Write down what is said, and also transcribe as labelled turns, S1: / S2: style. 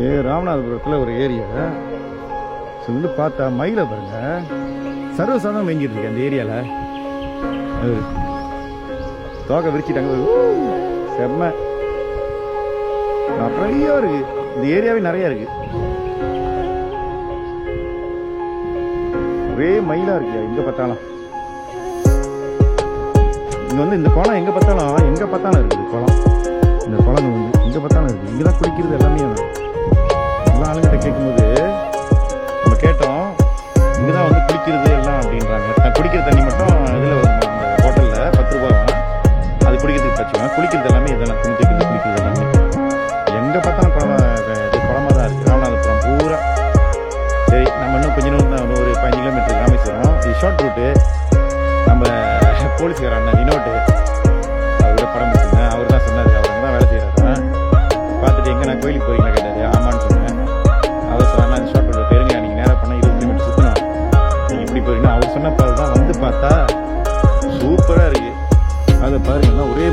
S1: ஏ ராமநாதபுரத்தில் ஒரு ஏரியா. சொல்லு பார்த்தா மயிலை பாருங்க சர்வசாதம் மேய்ஞ்சிட்டு இருக்கு அந்த ஏரியாவில் தோகை விரிச்சிட்டாங்க. ஊ, செம்ம. நிறைய இருக்கு. இந்த ஏரியாவே நிறைய இருக்கு. ஒரே மயிலா இருக்கியா எங்க பார்த்தாலும். இங்க வந்து இந்த குளம் எங்க பார்த்தாலும் எங்க பார்த்தாலும் இருக்குது. குளம். இந்த குளம் வந்து எங்க பார்த்தாலும் இருக்கு இங்கதான் குடிக்கிறது எல்லாமே. ஷார்ட் ரூட்டு நம்ம போலீஸ்கார அண்ணன் வினோட்டு அவரோட படம் வச்சுருந்தேன் அவர் தான் சொன்னார் அவர் தான் வேலை செய்கிறாரா பார்த்துட்டு எங்கே நான் கோயிலுக்கு போகிறீங்களா கேட்டார். ஆமான்னு சொன்னேன். அவர் சொன்னால் ஷார்ட் ரூட் பெருங்க நீங்கள் நேராக பண்ணால் இருபது கிலோமீட்டர் சுற்றணும் நீங்கள் இப்படி போகிறீங்கன்னா அவர் சொன்ன பால் தான் வந்து பார்த்தா சூப்பராக இருக்குது அதை பாருங்கன்னா ஒரே